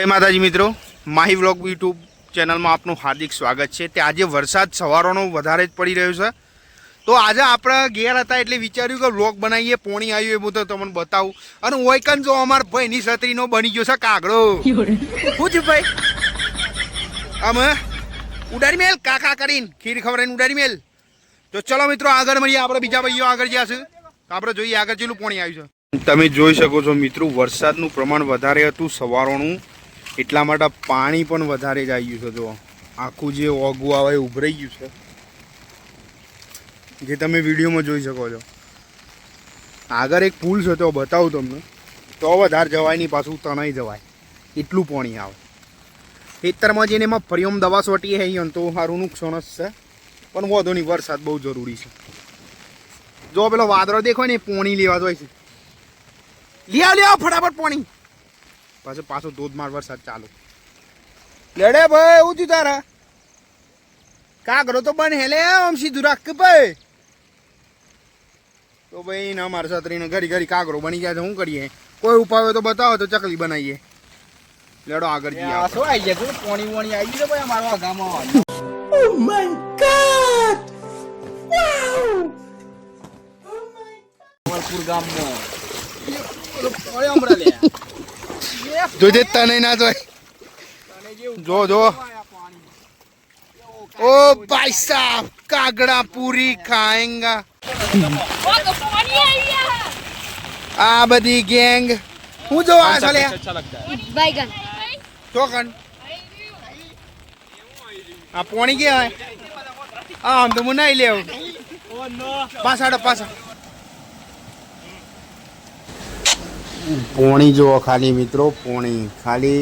જય માતાજી મિત્રો, માહી વ્લોગ યુટ્યુબ ચેનલમાં આપનું હાર્દિક સ્વાગત છે. તે આજે વરસાદ સવારોનો વધારે જ પડી રહ્યો છે. તો આજે આપણે ઘેર હતા એટલે વિચાર્યું કે વ્લોગ બનાવીએ, પોણી આવ્યું એ બધું તમને બતાવું. અને ઓયકન જો અમાર ભાઈની છત્રીનો બની ગયો છે કાગડો. શું છે ભાઈ? અમે ઉડાડી મેલ, કાકા કરીને, ખીર ખવડાવીને ઉડાડી મેલ. તો ચલો મિત્રો, આગળ મળીએ, આપણે બીજા ભાઈઓ આગળ જ્યાં છે. તો આપણે જોઈએ આગળ જેટલું પોણી આવ્યું છે. તમે જોઈ શકો છો મિત્રો, વરસાદનું પ્રમાણ વધારે હતું, સવારોનું. એટલા માટે પાણી પણ વધારે જ આવ્યું છે જો આખું જે ઓગું આવે એ ઉભરાઈ ગયું છે. જે તમે વિડીયોમાં જોઈ શકો છો. આગળ એક પુલ છે, તો બતાવું તમને. તો વધારે જવાય નહીં, પાછું તણાઈ જવાય. એટલું પાણી આવે. ખેતરમાં જઈને એમાં ફરિયમ દવા સોટી હે તો સારું નુકસાન જ છે. પણ વધુ નહીં, વરસાદ બહુ જરૂરી છે. જો પેલો વાદળો દેખો ને પોણી લેવા જાય છે. લઈ લેવા ફટાફટ પોણી. પાછો પાછો ધોધમાર વરસાદ ચાલુ. લેડે ભાઈ એવું થયું તારા? કાગરો તો બન હેલે આમ સીધું રાખ કે ભાઈ. તો ભાઈ ના મારા છત્રીને ઘડી ઘડી કાગરો બની ગયા છે શું કરીએ? કોઈ ઉપાય હોય તો બતાવો તો ચકલી બનાવીએ. લેડો આગળ જઈએ. શું આવી જાય પોણી વોણી આવી ગયું ભાઈ અમારો ગામમાં ગામમાં. જોજે તને ના જોય તને જેવું જો જો આયા પાણી. ओ भाई साहब कागड़ा पूरी खाएंगा આ બધી ગેંગ હું જો આ ચાલે बैगन ચોકન આ પોણી ગયા હોય આ આમ તો મુનાઈ લેવ પાછાડો પાછા પોણી જુઓ ખાલી મિત્રો પોણી. ખાલી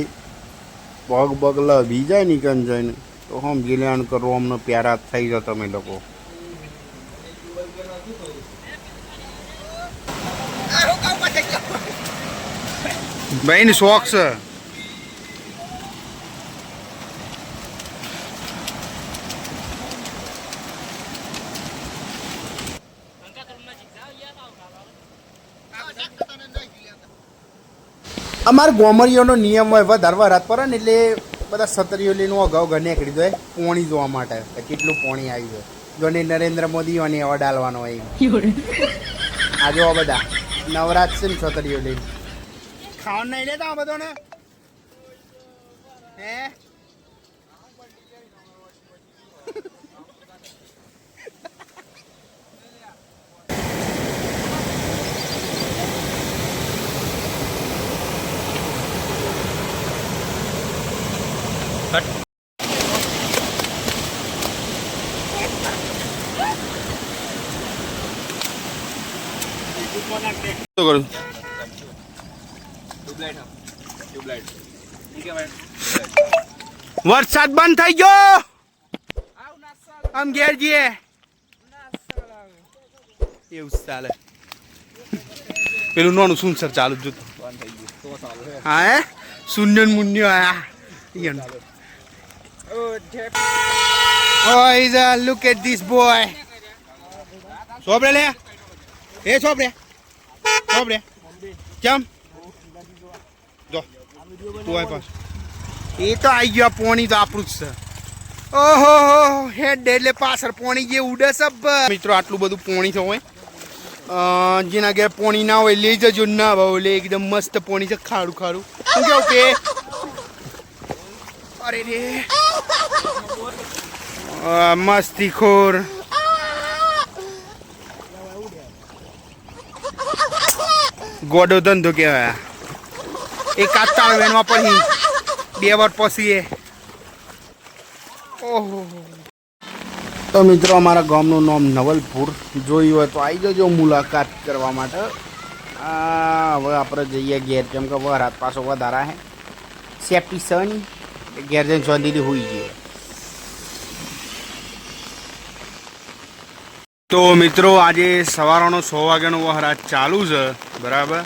પગ બગ લભી જાય ની કન જઈને. તો હમ ગિલાણ કરો અમને પ્યારા થઈ જાઓ તમે લોકો. ભાઈ શોખ છે. અમાર ગોમરીઓનો નિયમ હોય વધારવા રાત પર ને એટલે બધા સતરીઓ લઈને અગાઉ ઘર કરી જાય પોણી જોવા માટે કે કેટલું પોણી આવી જાય જોને નરેન્દ્ર મોદી અને એવા ડાલવાનો હોય આ જોવા બધા. નવરાત છે ને છતરીઓ લઈને ખાવાનું નહીં લેતા આ બધાને? હે? શું કરું. ટ્યુબલાઇટ. શું કહેવાય? વરસાદ બંધ થઈ ગયો આમ ઘેર જઈએ એવું ચાલે પેલું નાનું સર ચાલુ જ જોતું. તો. હા હે શૂન્ય મુન્ય આયા. Oh, he's a look at this boy. Sobre le. A sobre. Sobre. કેમ જો તું આય પાસ એ તો આવી ગયો પોણી તો આપણું જ છે ઓહો હેડ એટલે પાછળ પોણી જે ઉડે સબ મિત્રો આટલું બધું પોણી તો હોય જેના ઘેર પોણી ના હોય લઈ જજો ના ભાવ લે એકદમ મસ્ત પોણી છે ખારું ખારું શું કેવું કે અરે રે આ મસ્તી ખોર. ગોડો ધંધો કહેવાય. એ કાતાળ વેણવા પણ બે વાર પસીએ. ઓહો. તો મિત્રો, અમારા ગામનું નામ નવલપુર. જોયું હોય તો આવી જજો મુલાકાત કરવા માટે. હવે આપણે જઈએ ઘેર, કેમ કે વરાત પાછો વધારા હે. સેફટી સન ઘેર જઈને શાંતિથી હોઈ ગયો તો મિત્રો, આજે સવારનો સો વાગ્યાનો વહરાત ચાલુ છે, બરાબર?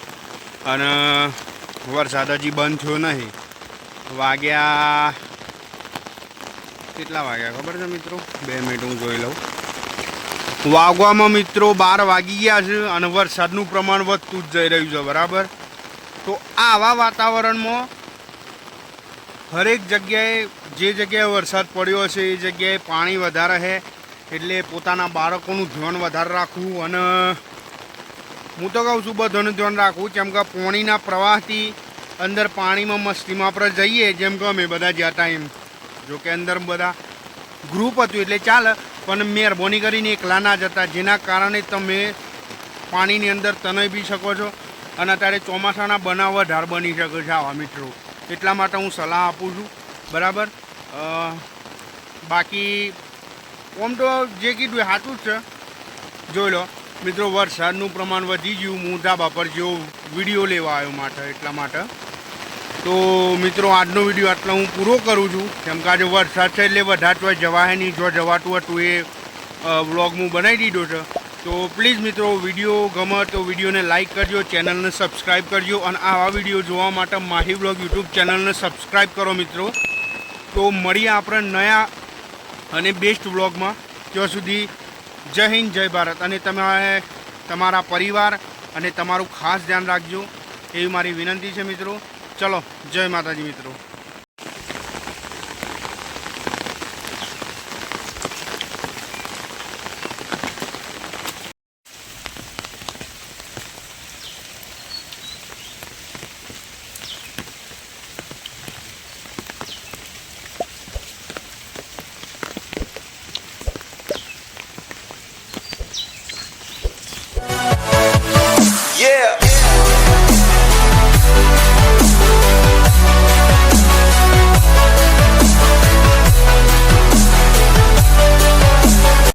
અને વરસાદ હજી બંધ થયો નહીં. વાગ્યા કેટલા વાગ્યા ખબર છે મિત્રો? બે મિનિટ હું જોઈ લઉં. વાગવામાં મિત્રો બાર વાગી ગયા છે અને વરસાદનું પ્રમાણ વધતું જ જઈ રહ્યું છે, બરાબર? તો આવા વાતાવરણમાં હરેક જગ્યાએ જે જગ્યાએ વરસાદ પડ્યો હશે એ જગ્યાએ પાણી વધારે છે. એટલે પોતાના બાળકોનું ધ્યાન વધારે રાખવું અને હું તો કહું છું, બધાનું ધ્યાન રાખવું. કેમ કે પાણીના પ્રવાહથી અંદર પાણીમાં મસ્તીમાં આપણે જઈએ, જેમ કે અમે બધા જતા એમ જો કે અંદર બધા ગ્રુપ હતું એટલે ચાલે, પણ મહેરબાની કરીને એકલા ના જતા, જેના કારણે તમે પાણીની અંદર તણાઈ બી શકો છો અને અત્યારે ચોમાસાના બનાવ વધારે બની શકે છે આવા મિત્રો. એટલા માટે હું સલાહ આપું છું. બરાબર? બાકી આમ તો જે કીધું સાચું જ છે. જોઈ લો, મિત્રો, વરસાદનું પ્રમાણ વધી ગયું, હું ધાબા પર જેવો વીડિયો લેવા આવ્યો માટે એટલા માટે. તો મિત્રો, આજનો વીડિયો આટલો હું પૂરો કરું છું. કેમ કે આજે વરસાદ છે એટલે વધારે તો જવાય નહીં. જો જવાતું હતું એ વ્લોગ હું બનાવી દીધો છે. તો પ્લીઝ મિત્રો, વીડિયો ગમે તો વિડીયોને લાઇક કરજો, ચેનલને સબસ્ક્રાઈબ કરજો અને આવા વીડિયો જોવા માટે માહી બ્લોગ યુટ્યુબ ચેનલને સબસ્ક્રાઈબ કરો મિત્રો. તો મળીએ આપણે નયા અને બેસ્ટ વ્લોગમાં ત્યાં સુધી જય હિન્દ, જય ભારત. અને તમે, તમારા પરિવાર અને તમારું ખાસ ધ્યાન રાખજો. એવી મારી વિનંતી છે મિત્રો. ચલો, જય માતાજી મિત્રો.